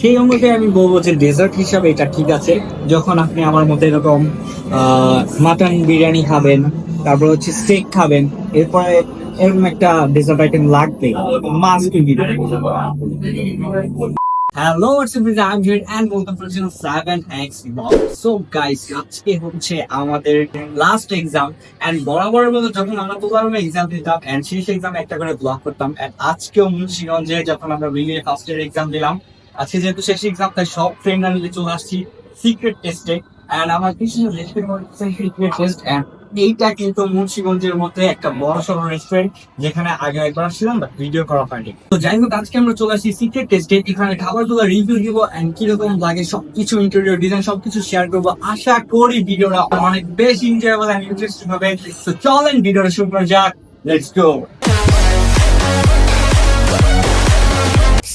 সেই অনুযায়ী আমি বলব যে ডেজার্ট হিসাবে এটা ঠিক আছে। যখন আপনি আমার মধ্যে এরকম মাটন বিরিয়ানি খাবেন, তারপর হচ্ছে স্টেক খাবেন, এরপরে এরকম একটা ডেজার্ট আইটেম লাগবে। Must hello I'm here and welcome channel 7 X blog so guys আজকে হচ্ছে আমাদের লাস্ট এক্সাম এন্ড বরাবরের মতো যখন আমরা প্রথমে এক্সাম দিতাম এন্ড শেষ একটা করে ব্লগ করতাম এন্ড আজকেও মুন্সিগঞ্জে যখন আমরা বিলিয়ে ফার্স্ট ইয়ার এক্সাম দিলাম আজকে যেহেতু শেষ এক্সাম তাই সব ফ্রেন্ডরা মিলে চলে আসছি সিক্রেট টেস্টে এন্ড আমার রেস্টুরেন্ট সিক্রেট টেস্ট এইটা কিন্তু মুন্সিগঞ্জের মধ্যে একটা বড় সড়ো রেস্টুরেন্ট যেখানে আগে একবার ছিলাম বাট ভিডিও করা হয়নি। তো যাই হোক আজকে আমরা চলে আসি সিক্রেট টেস্টে এখানে খাবারগুলো রিভিউ দিব অ্যান্ড কীরকম লাগে সবকিছু ইন্টেরিয়র ডিজাইন সবকিছু শেয়ার করব। আশা করি ভিডিওটা অনেক বেশি এনজয়েবল এন্ড ইন্টারেস্টিং হবে। তো চলেন, ভিডিওটা শুরু করা যাক। লেটস গো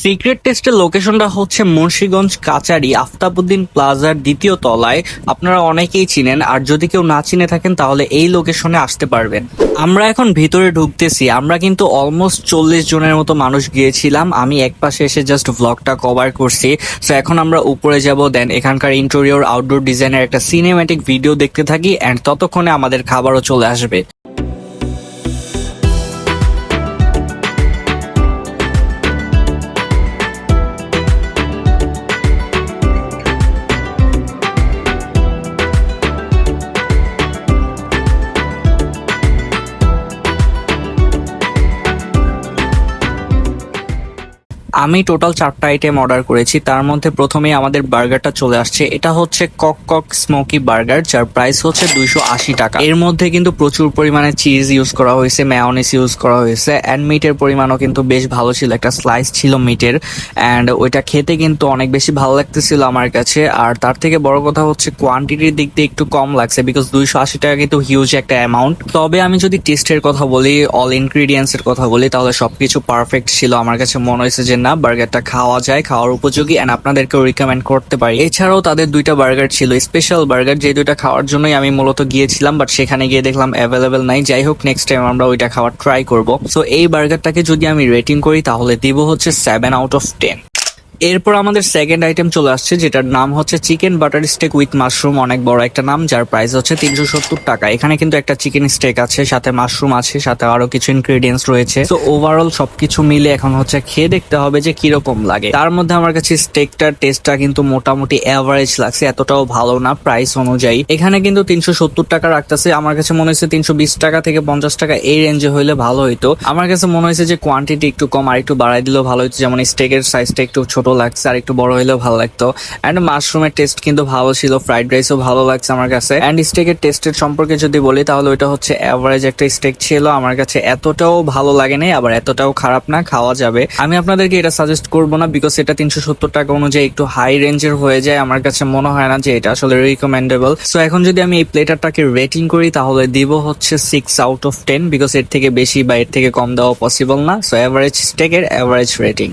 সিক্রেট টেস্টের লোকেশনটা হচ্ছে মুন্সিগঞ্জ কাচারি আফতাবুদ্দিন প্লাজার দ্বিতীয় তলায়। আপনারা অনেকেই চিনেন, আর যদি কেউ না চিনে থাকেন, তাহলে এই লোকেশনে আসতে পারবেন। আমরা এখন ভিতরে ঢুকতেছি। আমরা কিন্তু অলমোস্ট চল্লিশ জনের মতো মানুষ গিয়েছিলাম। আমি এক পাশে এসে জাস্ট ভ্লগটা কভার করছি। সো এখন আমরা উপরে যাব দেন এখানকার ইন্টেরিয়র আউটডোর ডিজাইনের একটা সিনেম্যাটিক ভিডিও দেখতে থাকি অ্যান্ড ততক্ষণে আমাদের খাবারও চলে আসবে। আমি টোটাল চারটা আইটেম অর্ডার করেছি। তার মধ্যে প্রথমেই আমাদের বার্গারটা চলে আসছে। এটা হচ্ছে কক কক স্মোকি বার্গার যার প্রাইস হচ্ছে দুইশো আশি টাকা। এর মধ্যে কিন্তু প্রচুর পরিমাণে চিজ ইউজ করা হয়েছে ম্যাওনিস ইউজ করা হয়েছে অ্যান্ড মিটের পরিমাণও কিন্তু বেশ ভালো ছিল। একটা স্লাইস ছিল মিটের অ্যান্ড ওইটা খেতে কিন্তু অনেক বেশি ভালো লাগতেছিল আমার কাছে। আর তার থেকে বড় কথা হচ্ছে কোয়ান্টিটির দিক দিয়ে একটু কম লাগছে বিকজ দুইশো আশি টাকা কিন্তু হিউজ একটা অ্যামাউন্ট তবে আমি যদি টেস্টের কথা বলি অল ইনগ্রিডিয়েন্টস এর কথা বলি, তাহলে সবকিছু পারফেক্ট ছিল। আমার কাছে মনে হয়েছে যে না বার্গারটা খাওয়া যায়, খাওয়ার উপযোগী এন্ড আপনাদেরকেও রিকমেন্ড করতে পারি। এছাড়াও তাদের দুইটা বার্গার ছিল স্পেশাল বার্গার, যে দুইটা খাওয়ার জন্যই আমি মূলত গিয়েছিলাম বাট সেখানে গিয়ে দেখলাম অ্যাভেলেবেল নাই। যাই হোক নেক্সট টাইম আমরা ওইটা খাওয়ার ট্রাই করব। সো এই বার্গারটাকে যদি আমি রেটিং করি, তাহলে দিব হচ্ছে সেভেন আউট অফ টেন এরপর আমাদের সেকেন্ড আইটেম চলে আসছে, যেটার নাম হচ্ছে chicken butter steak with mushroom অনেক বড় একটা নাম, যার প্রাইস হচ্ছে তিনশো সত্তর টাকা। এখানে কিন্তু একটা চিকেন স্টেক আছে, সাথে মাশরুম আছে, সাথে আরও কিছু ইনগ্রেডিয়েন্টস রয়েছে। তো ওভারঅল সবকিছু মিলে এখন হচ্ছে খেয়ে দেখতে হবে যে কীরকম লাগে। তার মধ্যে আমার কাছে স্টেকটার টেস্টটা কিন্তু মোটামুটি অ্যাভারেজ লাগছে, এতটাও ভালো না প্রাইস অনুযায়ী। এখানে কিন্তু তিনশো সত্তর টাকা রাখতেছে, আমার কাছে মনে হয়েছে তিনশো বিশ টাকা থেকে পঞ্চাশ টাকা এই রেঞ্জে হইলে ভালো হইতো। আমার কাছে মনে হয়েছে যে কোয়ান্টিটি একটু কম আর একটু বাড়াই দিলেও ভালো হইতো, যেমন স্টেকের সাইজটা একটু ছোট লাগছে, আর একটু বড় হলেও ভালো লাগতো। অ্যান্ড মাশরুমের টেস্ট কিন্তু ভালো ছিল ফ্রাইড রাইসও ভালো লাগছে আমার কাছে। অ্যান্ড স্টেকের টেস্টের সম্পর্কে যদি বলি, তাহলে ওইটা হচ্ছে অ্যাভারেজ একটা স্টেক ছিল। আমার কাছে এতটাও ভালো লাগে নাই, আবার এতটাও খারাপ না, খাওয়া যাবে। আমি আপনাদেরকে এটা সাজেস্ট করব না বিকজ এটা তিনশো সত্তর টাকা অনুযায়ী একটু হাই রেঞ্জের হয়ে যায়। আমার কাছে মনে হয় না যে এটা আসলে রিকমেন্ডেবল সো এখন যদি আমি এই প্লেটারটাকে রেটিং করি, তাহলে দিব হচ্ছে six out of ten because এর থেকে বেশি বা এর থেকে কম দেওয়া পসিবল না। সো অ্যাভারেজ স্টেকের অ্যাভারেজ রেটিং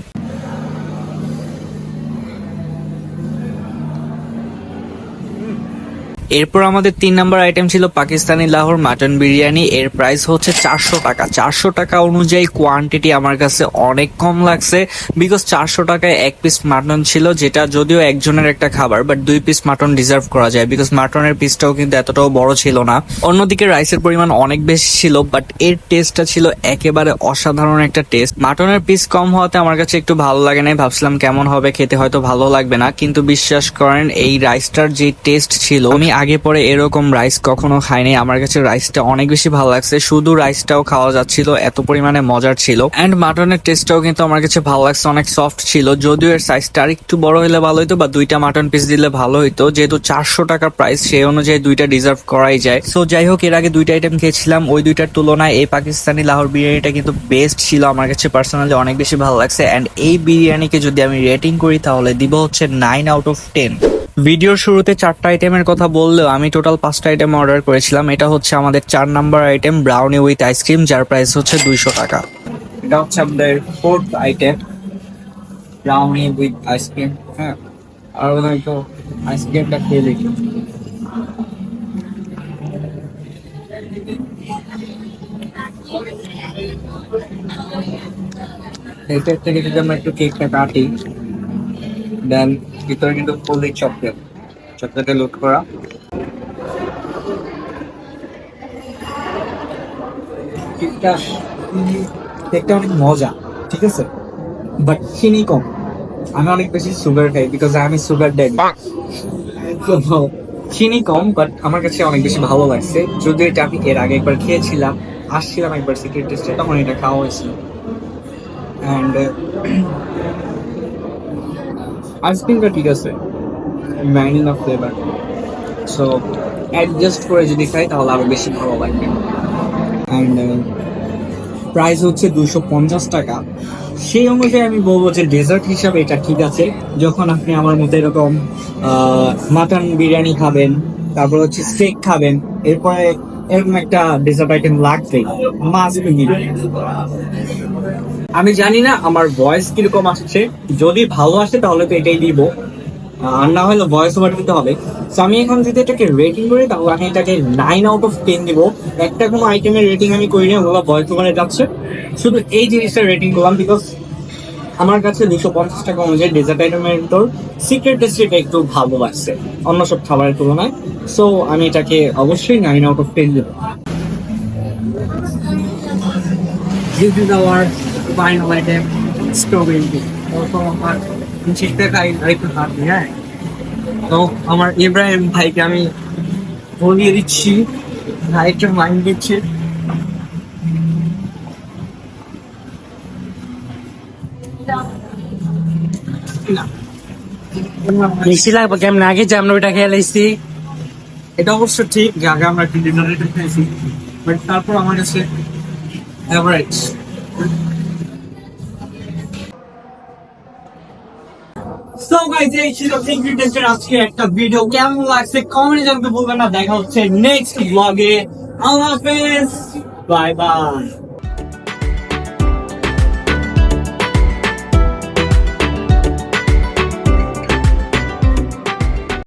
এরপর আমাদের তিন নম্বর আইটেম ছিল পাকিস্তানি লাহোর মাটন বিরিয়ানি। এর প্রাইস হচ্ছে চারশো টাকা। চারশো টাকা অনুযায়ী কোয়ান্টিটি আমার কাছে অনেক কম লাগছে। বিকজ চারশো টাকায় এক পিস মাটন ছিল, যেটা যদিও একজনের একটা খাবার বাট দুই পিস মাটন ডিজার্ভ করা যায়। বিকজ মাটনের পিসটাও কিন্তু এতটাও বড় ছিল না। অন্যদিকে রাইসের পরিমাণ অনেক বেশি ছিল বাট এর টেস্টটা ছিল একেবারে অসাধারণ একটা টেস্ট মাটনের পিস কম হওয়াতে আমার কাছে একটু ভালো লাগে নাই। ভাবছিলাম কেমন হবে, খেতে হয়তো ভালো লাগবে না। কিন্তু বিশ্বাস করেন, এই রাইসটার যে টেস্ট ছিল আমি আগে পরে এরকম রাইস কখনো খাইনি। আমার কাছে রাইসটা অনেক বেশি ভালো লাগছে। শুধু রাইসটাও খাওয়া যাচ্ছিল, এত পরিমাণে মজার ছিল। এন্ড মাটনের টেস্টটাও কিন্তু আমার কাছে ভালো লাগছে, অনেক সফট ছিল। যদিও এর সাইজটা আর একটু বড় হলে ভালো হতো বা দুইটা মাটন পিস দিলে ভালো হতো যেহেতু চারশো টাকার প্রাইস সেই অনুযায়ী দুইটা ডিজার্ভ করাই যায়। সো যাই হোক, এর আগে দুইটা আইটেম খেয়েছিলাম। ওই দুইটার তুলনায় এই পাকিস্তানি লাহোর বিরিয়ানিটা কিন্তু বেস্ট ছিল আমার কাছে পার্সোনালি অনেক বেশি ভালো লাগছে। অ্যান্ড এই বিরিয়ানিকে যদি আমি রেটিং করি, তাহলে দিব হচ্ছে নাইন আউট অফ টেন ভিডিওর শুরুতে চারটা আইটেমের কথা বললেও আমি টোটাল পাঁচটা আইটেম অর্ডার করেছিলাম। এটা হচ্ছে আমাদের চার number item brownie with ice cream যার প্রাইস হচ্ছে দুইশো টাকা। এটা হচ্ছে আমাদের fourth item brownie with ice cream হ্যাঁ? আর হয়তো আইসক্রিমটা খেয়ে দেখি। এটার থেকে যদি আমরা একটু কেকটা কাটি দেন ভিতরে কিন্তু ফুললি চকলেট চকলেটে লোড করা। কেকটা কেকটা অনেক মজা, ঠিক আছে? বাট চিনি কম। আমি অনেক বেশি সুগার খাই বিকজ আই আমি সুগার ড্যাডি তো চিনি কম বাট আমার কাছে অনেক বেশি ভালো লাগছে। যদি এটা আমি এর আগে একবার খেয়েছিলাম, আসছিলাম একবার সিক্রেট টেস্টে তখন এটা খাওয়া হয়েছিল। অ্যান্ড আইসক্রিমটা ঠিক আছে ম্যানিনা ফ্লেভার সো অ্যাডজাস্ট করে যদি খাই, তাহলে আরও বেশি ভালো লাগবে। অ্যান্ড প্রাইস হচ্ছে দুশো পঞ্চাশ টাকা। সেই অনুযায়ী আমি বলব যে ডেজার্ট হিসাবে এটা ঠিক আছে। যখন আপনি আমার মতো এরকম মাটন বিরিয়ানি খাবেন, তারপর হচ্ছে স্টেক খাবেন, এরপরে এরকম একটা ডেজার্ট লাগবে। মাছ আমি জানি না আমার ভয়েস কীরকম আসছে। যদি ভালো আসে তাহলে তো এটাই দিব। আর না হলে ভয়েস ওভার দিতে হবে। তো আমি এখন যদি এটাকে রেটিং করি, তাহলে আমি এটাকে নাইন আউট অফ টেন দিব। একটা কোনো আইটেমের রেটিং আমি করি না, ওগুলো ভয়েস ওভারে যাচ্ছে। শুধু এই জিনিসটা রেটিং করলাম বিকজ আমার কাছে দুশো পঞ্চাশ টাকা অনুযায়ী ডেজার্ট আইটেমের তোর সিক্রেট টেস্টিটা একটু ভালো লাগছে অন্য সব খাবারের তুলনায়। সো আমি এটাকে অবশ্যই নাইন আউট অফ টেন দেবো। আমার হ্যাঁ? তো, আমার ইব্রাহিম ভাইকে আমি বলিয়ে দিচ্ছি ভাই একটু মাইন্ড দিচ্ছে। মিষ্টি লাগবে কেমন আগে যে আমরা ওইটা খেয়ে লাইছি। এটা অবশ্য ঠিক, যে আগে আমরা একটু ডিনারেটা খেয়েছি। বাট তারপর আমার কাছে অ্যাভারেজ দেখা হচ্ছে নেক্সট ব্লগে আল্লাহ হাফেজ। Bye bye